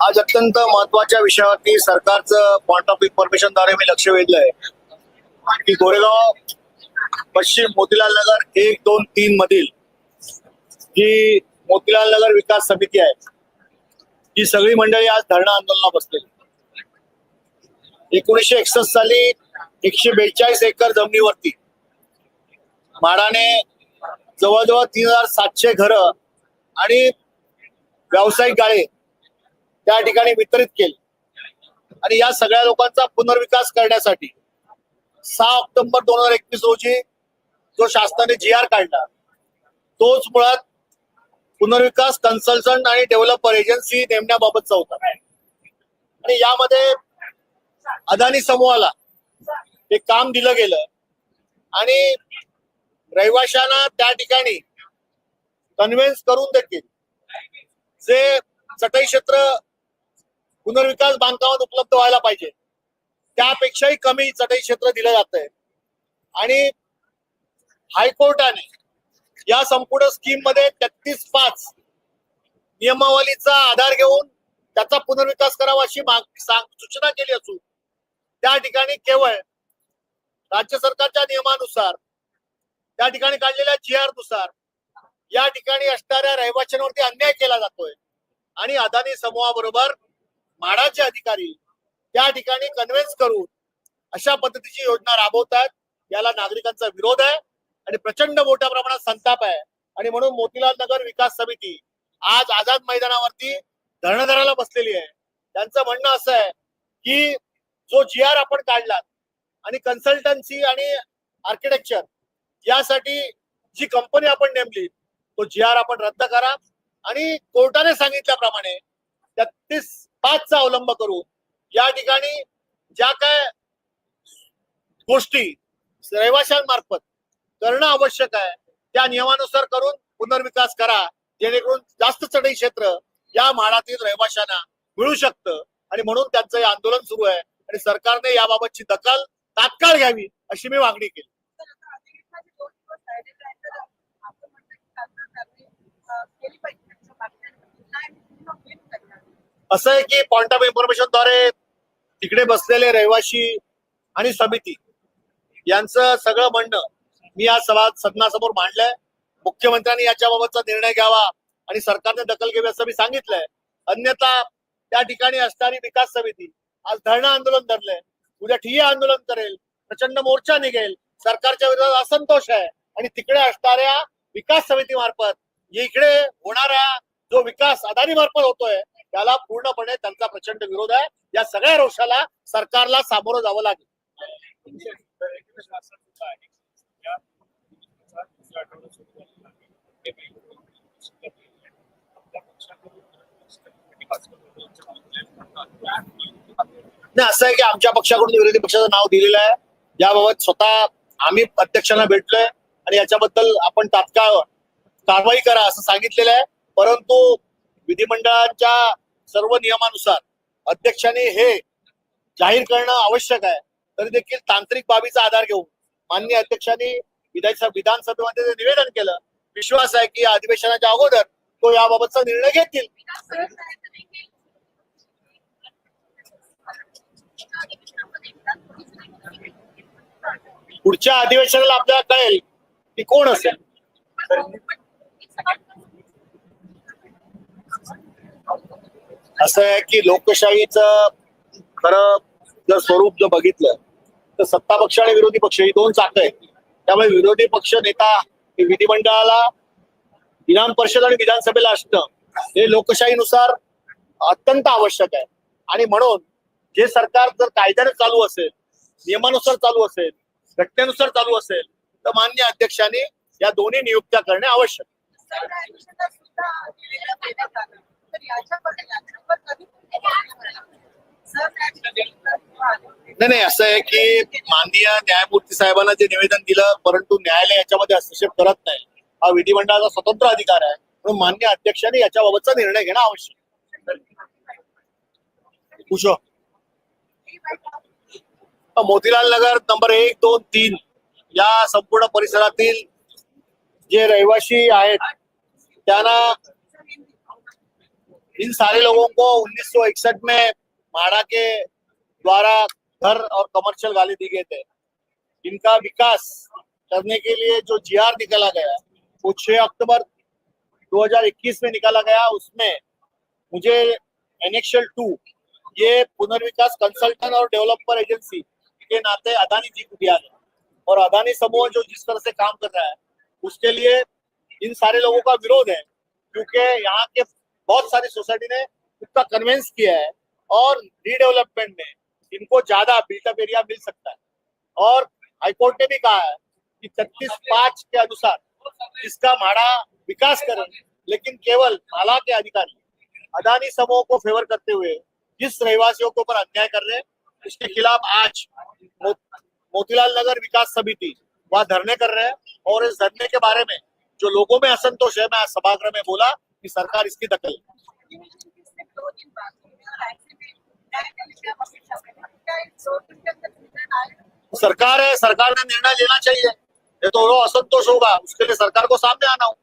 आज अत्यंत महत्त्वाच्या विषयावरती सरकारचं पॉइंट ऑफ इन्फॉर्मेशनद्वारे मी लक्ष वेधलंय. की गोरेगाव पश्चिम मोतीलाल नगर एक दोन तीन मधील जी मोतीलाल नगर विकास समिती आहे ही सगळी मंडळी आज धरणं आंदोलनात बसलेली. एकोणीशे एकसष्ट साली एकशे बेचाळीस एकर जमिनीवरती माडाने जवळजवळ तीन हजार सातशे घरं आणि व्यावसायिक गाळे त्या ठिकाणी वितरित केले. आणि या सगळ्या लोकांचा पुनर्विकास करण्यासाठी सहा ऑक्टोबर दोन हजार एकवीस रोजी जो शासनाने जी आर काढला तोच मुळात पुनर्विकास कन्सल्टंट आणि डेव्हलपर एजन्सी नेमण्याबाबतचा होता. आणि यामध्ये अदानी समूहाला हे काम दिलं गेलं आणि रहिवाशांना त्या ठिकाणी कन्व्हिन्स करून देखील जे चटई क्षेत्र पुनर्विकास बांधकामात उपलब्ध व्हायला पाहिजे त्यापेक्षाही कमी चटई क्षेत्र दिलं जात आहे आणि हायकोर्टाने या संपूर्ण स्कीममध्ये तेहतीस पाच नियमावलीचा आधार घेऊन त्याचा पुनर्विकास करावा अशी माग सांग- सूचना केली असून त्या ठिकाणी केवळ राज्य सरकारच्या नियमानुसार त्या ठिकाणी काढलेल्या जी आरनुसार या ठिकाणी असणाऱ्या रहिवाशांवरती अन्याय केला जातोय. आणि अदानी समूहाबरोबर म्हाडाचे अधिकारी त्या ठिकाणी कन्व्हिन्स करून अशा पद्धतीची योजना राबवतात. याला नागरिकांचा विरोध आहे आणि प्रचंड मोठ्या प्रमाणात संताप आहे. आणि म्हणून मोतीलाल नगर विकास समिती आज आझाद मैदानावरती धरणधराला बसलेली आहे. त्यांचं म्हणणं असं आहे की जो जी आर आपण काढलात आणि कन्सल्टन्सी आणि आर्किटेक्चर यासाठी जी कंपनी आपण नेमली तो जी आर आपण रद्द करा. आणि कोर्टाने सांगितल्याप्रमाणे तेहतीस पाचचा अवलंब करू या ठिकाणी ज्या काय गोष्टी रहिवाशांमार्फत करणं आवश्यक आहे त्या नियमानुसार करून पुनर्विकास करा. जेणेकरून जास्त चढई क्षेत्र या म्हाडातील रहिवाशांना मिळू शकतं. आणि म्हणून त्यांचं हे आंदोलन सुरू आहे. आणि सरकारने याबाबतची दखल तात्काळ घ्यावी अशी मी मागणी केली. असं आहे की पॉइंट ऑफ इन्फॉर्मेशनद्वारे तिकडे बसलेले रहिवाशी आणि समिती यांचं सगळं म्हणणं मी आज सभा सदनासमोर मांडलंय. मुख्यमंत्र्यांनी याच्याबाबतचा निर्णय घ्यावा आणि सरकारने दखल घ्यावी असं मी सांगितलंय. अन्यथा त्या ठिकाणी असणारी विकास समिती आज धरणं आंदोलन धरलंय. उद्या ठिय्या आंदोलन करेल. प्रचंड मोर्चा निघेल. सरकारच्या विरोधात असंतोष आहे. आणि तिकडे असणाऱ्या विकास समिती मार्फत इकडे होणारा जो विकास अदानी मार्फत होतोय त्याला पूर्णपणे त्यांचा प्रचंड विरोध आहे. या सगळ्या रोषाला सरकारला सामोरं जावं लागेल. नाही असं आहे की आमच्या पक्षाकडून विरोधी पक्षाचं नाव दिलेलं आहे. याबाबत स्वतः आम्ही अध्यक्षांना भेटलोय आणि याच्याबद्दल आपण तात्काळ कारवाई करा असं सांगितलेलं आहे. परंतु विधिमंडळाच्या सर्व नियमानुसार अध्यक्षाने हे जाहीर करणं आवश्यक आहे. तरी देखील तांत्रिक बाबीचा आधार घेऊन माननीय अध्यक्षांनी विधानसभा विधानसभेमध्ये निवेदन केलं विश्वास आहे की अधिवेशनाच्या अगोदर तो याबाबतचा निर्णय घेतील. पुढच्या अधिवेशनाला आपल्याला कळेल की कोण असेल. असं आहे की लोकशाहीचं खरं जर स्वरूप जर बघितलं तर सत्ता पक्ष आणि विरोधी पक्ष ही दोन चाक आहेत. त्यामुळे विरोधी पक्ष नेता विधिमंडळाला विधान परिषद आणि विधानसभेला असणं हे लोकशाहीनुसार अत्यंत आवश्यक आहे. आणि म्हणून जे सरकार जर कायद्याने चालू असेल नियमानुसार चालू असेल घटनेनुसार चालू असेल तर मान्य अध्यक्षांनी या दोन्ही नियुक्त्या करणे आवश्यक नाही नाही असं आहे की माननीय न्यायमूर्ती साहेबांना जे निवेदन दिलं परंतु न्यायालय याच्यामध्ये हस्तक्षेप करत नाही. हा विधिमंडळाचा स्वतंत्र अधिकार आहे. म्हणून मान्य अध्यक्षांनी याच्याबाबतचा निर्णय घेणं आवश्यक आहे. मोतीलाल नगर नंबर एक दोन तीन या संपूर्ण परिसरातील जे रहिवासी आहेत त्यांना इन सारे लोगों को 1961 में माड़ा के द्वारा घर और कमर्शियल गाली दी गए थे। इनका विकास करने के लिए जो जीआर निकाला गया, वो 6 अक्टूबर 2021 में निकाला गया। उसमें मुझे एनेक्शल टू ये पुनर्विकास कंसल्टेंट और डेवलपर एजेंसी के नाते अदानी जी को दिया गया। और अदानी समूह जो जिस तरह से काम कर रहा है, उसके लिए इन सारे लोगों का विरोध है, क्योंकि यहाँ के बहुत सारी सोसाइटी ने उसका कन्वेंस किया है और रीडेवलपमेंट में इनको ज़्यादा बिल्टअप एरिया मिल सकता है। और हाईकोर्ट ने भी कहा है कि छत्तीस पाँच के अनुसार इसका माड़ा विकास करें, लेकिन केवल माला के अधिकारी। अदानी समूह को फेवर करते हुए जिस रहवासियों के ऊपर अन्याय कर रहे हैं, उसके खिलाफ आज मोतीलाल नगर विकास समिति वहाँ धरने कर रहे हैं और इस धरने के बारे में जो लोगों में असंतोष है, मैं सभागृह में बोला कि सरकार इसकी दखल सरकार है सरकार ने निर्णय लेना चाहिए। ये तो वो असंतोष होगा उसके लिए सरकार को सामने आना हो।